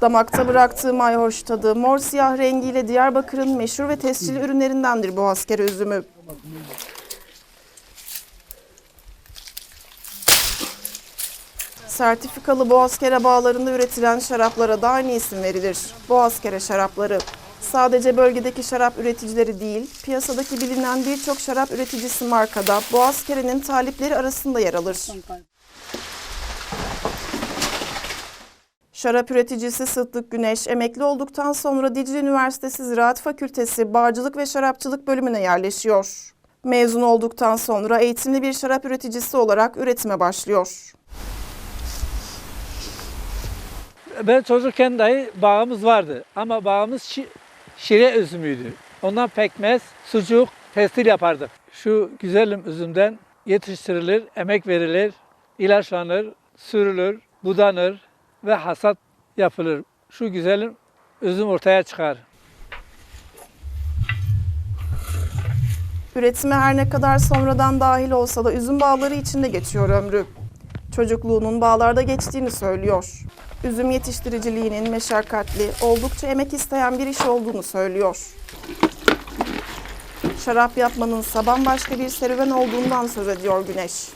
Damakta bıraktığı mayhoş tadı mor siyah rengiyle Diyarbakır'ın meşhur ve tescilli ürünlerindendir bu asker üzümü. sertifikalı Boğazkere bağlarında üretilen şaraplara da aynı isim verilir. Boğazkere şarapları. Sadece bölgedeki şarap üreticileri değil, piyasadaki bilinen birçok şarap üreticisi markada Boğazkere'nin talipleri arasında yer alır. Şarap üreticisi Sıddık Güneş, emekli olduktan sonra Dicle Üniversitesi Ziraat Fakültesi Bağcılık ve Şarapçılık bölümüne yerleşiyor. Mezun olduktan sonra eğitimli bir şarap üreticisi olarak üretime başlıyor. Ben çocukken dahi bağımız vardı ama bağımız şi- şire üzümüydü. Ondan pekmez, sucuk, pestil yapardık. Şu güzelim üzümden yetiştirilir, emek verilir, ilaçlanır, sürülür, budanır ve hasat yapılır. Şu güzelim üzüm ortaya çıkar. Üretime her ne kadar sonradan dahil olsa da üzüm bağları içinde geçiyor ömrü. Çocukluğunun bağlarda geçtiğini söylüyor. Üzüm yetiştiriciliğinin meşakkatli, oldukça emek isteyen bir iş olduğunu söylüyor. Şarap yapmanın ise bambaşka bir serüven olduğundan söz ediyor Güneş.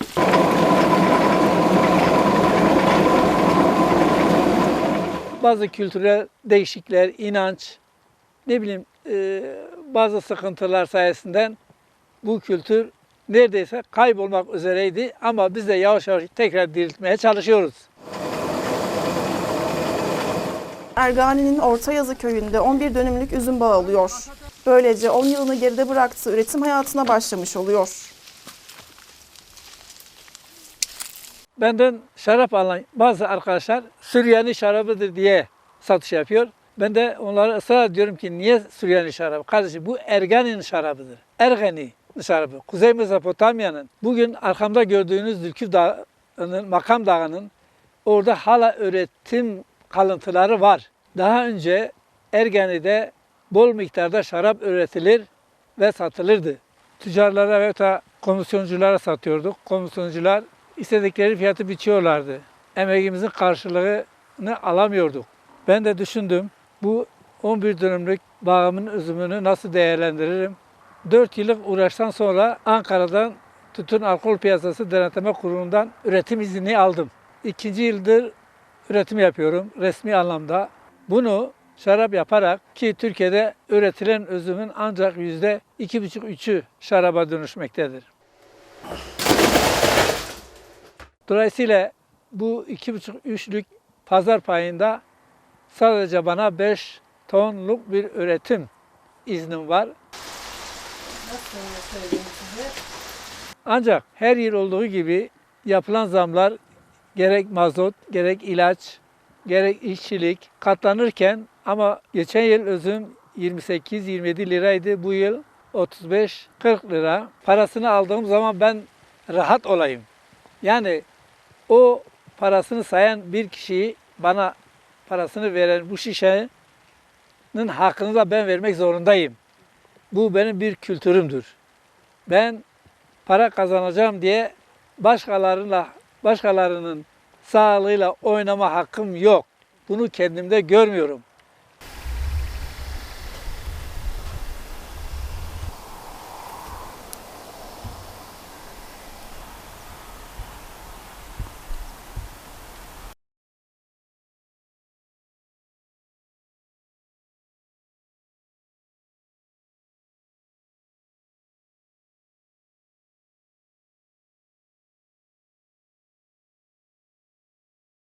Bazı kültürel değişiklikler, inanç, ne bileyim e, bazı sıkıntılar sayesinden bu kültür neredeyse kaybolmak üzereydi ama biz de yavaş yavaş tekrar diriltmeye çalışıyoruz. Ergani'nin Ortayazı köyünde 11 dönümlük üzüm bağı alıyor. Böylece 10 yılını geride bıraktığı üretim hayatına başlamış oluyor. Benden şarap alan bazı arkadaşlar Süryani şarabıdır diye satış yapıyor. Ben de onlara ısrar ediyorum ki niye Süryani şarabı? Kardeşim bu Ergani'nin şarabıdır. Ergani şarabı. Kuzey Mezopotamya'nın bugün arkamda gördüğünüz Zülküf Dağı'nın, Makam Dağı'nın orada hala üretim kalıntıları var. Daha önce Ergani'de bol miktarda şarap üretilir ve satılırdı. Tüccarlara ve komisyonculara satıyorduk. Komisyoncular istedikleri fiyatı biçiyorlardı. Emeğimizin karşılığını alamıyorduk. Ben de düşündüm bu 11 dönümlük bağımın üzümünü nasıl değerlendiririm? 4 yıllık uğraştan sonra Ankara'dan Tütün Alkol Piyasası Denetleme Kurulu'ndan üretim izni aldım. İkinci yıldır üretim yapıyorum resmi anlamda. Bunu şarap yaparak ki Türkiye'de üretilen üzümün ancak yüzde iki buçuk üçü şaraba dönüşmektedir. Dolayısıyla bu iki buçuk üçlük pazar payında sadece bana 5 tonluk bir üretim iznim var. Ancak her yıl olduğu gibi yapılan zamlar gerek mazot, gerek ilaç, gerek işçilik katlanırken ama geçen yıl özüm 28-27 liraydı. Bu yıl 35-40 lira. Parasını aldığım zaman ben rahat olayım. Yani o parasını sayan bir kişiyi bana parasını veren bu şişenin hakkını da ben vermek zorundayım. Bu benim bir kültürümdür. Ben para kazanacağım diye başkalarıyla başkalarının sağlığıyla oynama hakkım yok. Bunu kendimde görmüyorum.